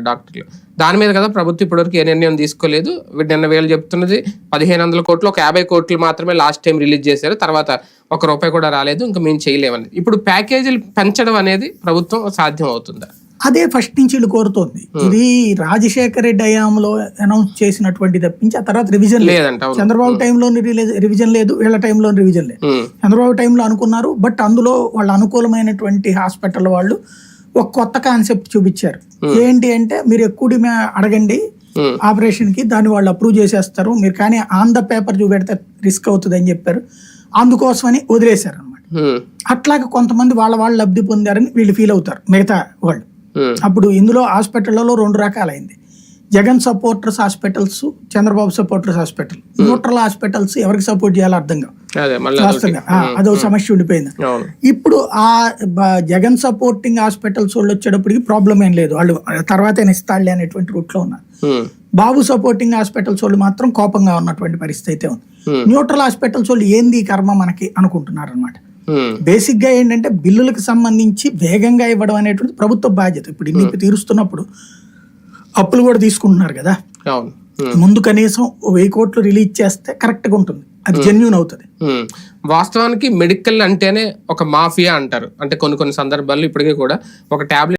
డాక్టర్లు. దాని మీద కదా ప్రభుత్వం ఇప్పటివరకు ఏ నిర్ణయం తీసుకోలేదు. నిన్న వేలు చెప్తున్నది పదిహేను వందల కోట్లు ఒక యాభై కోట్లు మాత్రమే లాస్ట్ టైం రిలీజ్ చేశారు. తర్వాత ఒక రూపాయి కూడా రాలేదు. ఇంకా మేము చేయలేమని ఇప్పుడు ప్యాకేజీలు పెంచడం అనేది ప్రభుత్వం సాధ్యం అవుతుందా అదే ఫస్ట్ నుంచి వీళ్ళు కోరుతోంది. ఇది రాజశేఖర రెడ్డి హయాంలో అనౌన్స్ చేసినటువంటి తప్పించి ఆ తర్వాత రివిజన్ లేదు. లేదంట చంద్రబాబు టైంలో రివిజన్ లేదు. వీళ్ళ టైంలో రివిజన్ లేదు. ఉమ్, చంద్రబాబు టైంలో అనుకున్నారు. బట్ అందులో వాళ్ళ అనుకూలమైనటువంటి హాస్పిటల్ వాళ్ళు ఒక కొత్త కాన్సెప్ట్ చూపించారు. ఏంటి అంటే మీరు ఎక్కువ అడగండి. ఆపరేషన్కి దాన్ని వాళ్ళు అప్రూవ్ చేసేస్తారు. మీరు కానీ ఆన్ ద పేపర్ చూపెడితే రిస్క్ అవుతుంది అని చెప్పారు. అందుకోసమని వదిలేశారు అనమాట ఉమ్, అట్లాగే కొంతమంది వాళ్ళ వాళ్ళు లబ్ధి పొందారని వీళ్ళు ఫీల్ అవుతారు. మిగతా వాళ్ళు. అప్పుడు ఇందులో హాస్పిటళ్ళలో రెండు రకాలైంది. Jagan supporters hospitals Chandrababu supporters hospital neutral hospitals ఎవరికి సపోర్ట్ చేయాలో అర్థం కావు. అదే సమస్య ఉండిపోయింది. ఇప్పుడు ఆ జగన్ సపోర్టింగ్ హాస్పిటల్స్ వాళ్ళు వచ్చేటప్పటికి ప్రాబ్లం ఏం లేదు. వాళ్ళు తర్వాత ఇస్తాళ్ళే అనేటువంటి రూట్లో ఉన్నారు బాబు సపోర్టింగ్ హాస్పిటల్స్ వాళ్ళు మాత్రం కోపంగా ఉన్నటువంటి పరిస్థితి అయితే ఉంది. న్యూట్రల్ హాస్పిటల్స్ వాళ్ళు ఏంది కర్మ మనకి అనుకుంటున్నారు అనమాట బేసిక్గా ఏంటంటే బిల్లులకు సంబంధించి వేగంగా ఇవ్వడం అనేటువంటి ప్రభుత్వ బాధ్యత. ఇప్పుడు ఇన్ని తీరుస్తున్నప్పుడు అప్పులు కూడా తీసుకుంటున్నారు కదా. ముందు కనీసం వెయ్యి కోట్లు రిలీజ్ చేస్తే కరెక్ట్గా ఉంటుంది. అది జెన్యున్ అవుతుంది. ఉమ్. వాస్తవానికి మెడికల్ అంటేనే ఒక మాఫియా అంటారు. అంటే కొన్ని కొన్ని సందర్భాల్లో ఇప్పటికీ కూడా ఒక టాబ్లెట్